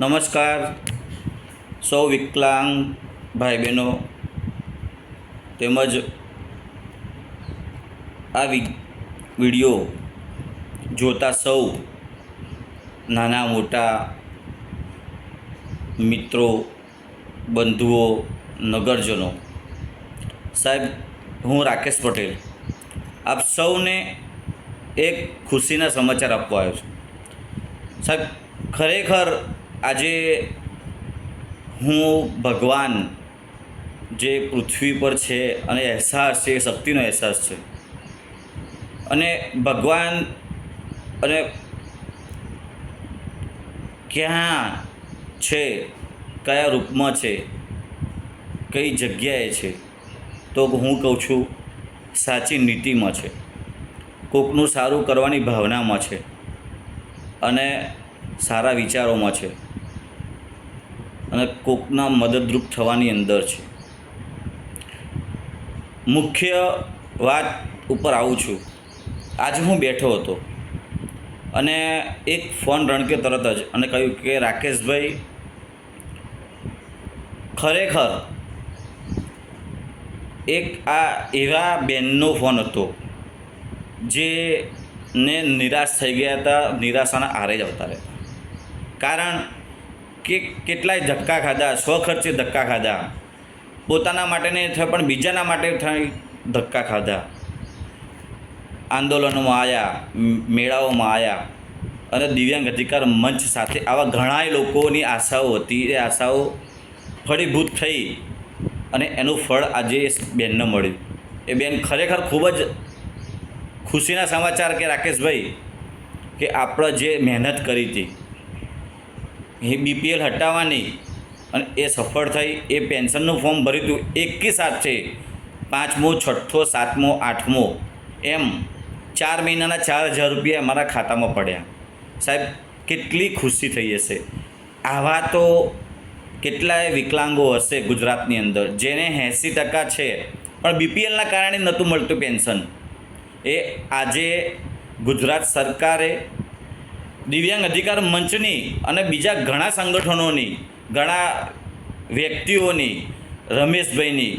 નમસ્કાર. સૌ વિકલાંગ ભાઈ બહેનો તેમજ આ વીડિયો જોતા સૌ નાના મોટા મિત્રો, બંધુઓ, નગરજનો. સાહેબ, હું રાકેશ પટેલ. આપ સૌને એક ખુશીના સમાચાર આપવા આવ્યો છું. સાહેબ, ખરેખર આજે હું ભગવાન જે પૃથ્વી પર છે અને અહેસાસ છે એ શક્તિનો અહેસાસ છે. અને ભગવાન અને ક્યાં છે, કયા રૂપમાં છે, કઈ જગ્યાએ છે, તો હું કહું છું સાચી નીતિમાં છે. કોકનું સારું કરવાની ભાવનામાં છે અને સારા વિચારોમાં છે. અને કોકના મદદરૂપ થવાની અંદર છે. મુખ્ય વાત ઉપર આવું છું. આજે હું બેઠો હતો અને એક ફોન રણક્યો તરત જ અને કહ્યું કે રાકેશભાઈ, ખરેખર એક આ એવા બેનનો ફોન હતો જે ને નિરાશ થઈ ગયા હતા, નિરાશાના આરે જ આવતા રહેતા. કારણ કે કેટલાય ધક્કા ખાધા, સ્વખર્ચે ધક્કા ખાધા. પોતાના માટે નહીં થયા પણ બીજાના માટે થઈ ધક્કા ખાધા. આંદોલનોમાં આવ્યા મેળાઓમાં આવ્યા અને દિવ્યાંગ અધિકાર મંચ સાથે આવા ઘણાય લોકોની આશાઓ હતી. એ આશાઓ ફળીભૂત થઈ અને એનું ફળ આજે એ બેનને મળ્યું. એ બેન ખરેખર ખૂબ જ ખુશીના સમાચાર કે રાકેશભાઈ, કે આપણે જે મહેનત કરી હતી. એ બીપીએલ હટાવવાની અને એ સફળ થઈ, એ પેન્શનનું ફોર્મ ભર્યું હતું. એકી સાથે પાંચમો, છઠ્ઠો, સાતમો, આઠમો. એમ ચાર મહિનાના ચાર હજાર રૂપિયા અમારા ખાતામાં પડ્યા. સાહેબ, કેટલી ખુશી થઈ હશે. આવા તો કેટલાય વિકલાંગો હશે ગુજરાતની અંદર, જેને એંસી ટકા છે. પણ બીપીએલના કારણે નહોતું મળતું પેન્શન. એ આજે ગુજરાત સરકારે દિવ્યાંગ અધિકાર મંચની અને બીજા ઘણા સંગઠનોની, ઘણા વ્યક્તિઓની, રમેશભાઈની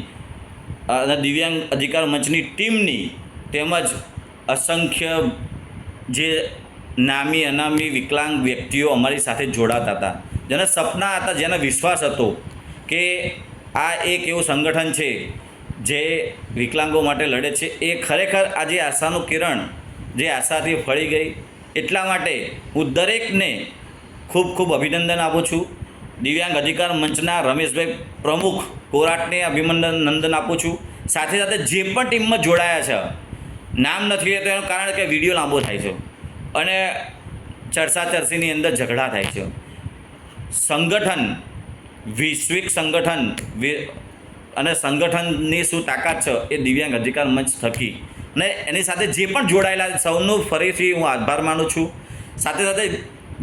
અને દિવ્યાંગ અધિકાર મંચની ટીમની તેમજ અસંખ્ય જે નામી, અનામી, વિકલાંગ વ્યક્તિઓ અમારી સાથે જોડાતા હતા. જેના સપના હતા, જેને વિશ્વાસ હતો કે આ એક એવું સંગઠન છે જે વિકલાંગો માટે લડે છે. એ ખરેખર આજે આશાનું કિરણ, જે આશાથી ફળી ગઈ એટલા માટે હું દરેકને ખૂબ ખૂબ અભિનંદન આપું છું. દિવ્યાંગ અધિકાર મંચના રમેશભાઈ પ્રમુખ કોરાટને અભિનંદન, નંદન આપું છું. સાથે સાથે જે પણ ટીમમાં જોડાયા છે, નામ નથી લેતો એનું કારણ કે વીડિયો લાંબો થાય છે અને ચર્ચા ચર્ચીની અંદર ઝઘડા થાય છે. સંગઠન, વૈશ્વિક સંગઠન અને સંગઠનની શું તાકાત છે એ દિવ્યાંગ અધિકાર મંચ થકી અને એની સાથે જે પણ જોડાયેલા સૌનું ફરીથી હું આભાર માનું છું. સાથે સાથે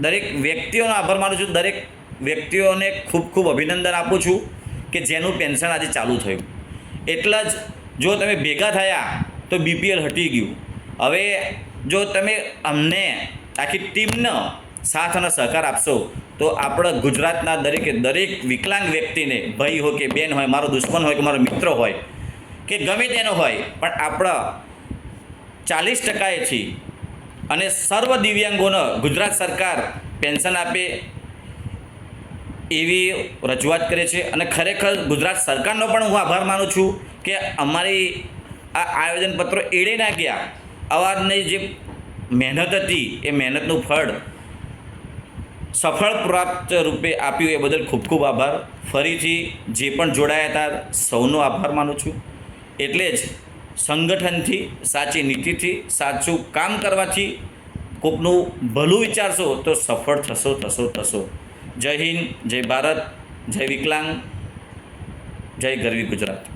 દરેક વ્યક્તિઓનો આભાર માનું છું. દરેક વ્યક્તિઓને ખૂબ ખૂબ અભિનંદન આપું છું કે જેનું પેન્શન આજે ચાલુ થયું. એટલા જ જો તમે ભેગા થયા તો બીપીએલ હટી ગયું. હવે જો તમે અમને આખી ટીમનો સાથ અને સહકાર આપશો તો આપણા ગુજરાતના દરેકે દરેક વિકલાંગ વ્યક્તિને, ભાઈ હોય કે બેન હોય, મારો દુશ્મન હોય કે મારો મિત્ર હોય, કે ગમે તેનો હોય, પણ આપણા ચાલીસ ટકાએ છે અને સર્વ દિવ્યાંગોને ગુજરાત સરકાર પેન્શન આપે એવી રજૂઆત કરે છે. અને ખરેખર ગુજરાત સરકારનો પણ હું આભાર માનું છું કે અમારી આ આયોજનપત્રો એડે ના ગયા. અવારની જે મહેનત હતી એ મહેનતનું ફળ સફળ પ્રાપ્ત રૂપે આપ્યું એ બદલ ખૂબ ખૂબ આભાર. ફરીથી જે પણ જોડાયા હતા સૌનો આભાર માનું છું. એટલે જ સંગઠનથી, સાચી નીતિથી, સાચું કામ કરવાથી કોકનું ભલું વિચારશો તો સફળ થશો થશો થશો. જય હિન્દ, જય ભારત, જય વિકલાંગ, જય ગરવી ગુજરાત.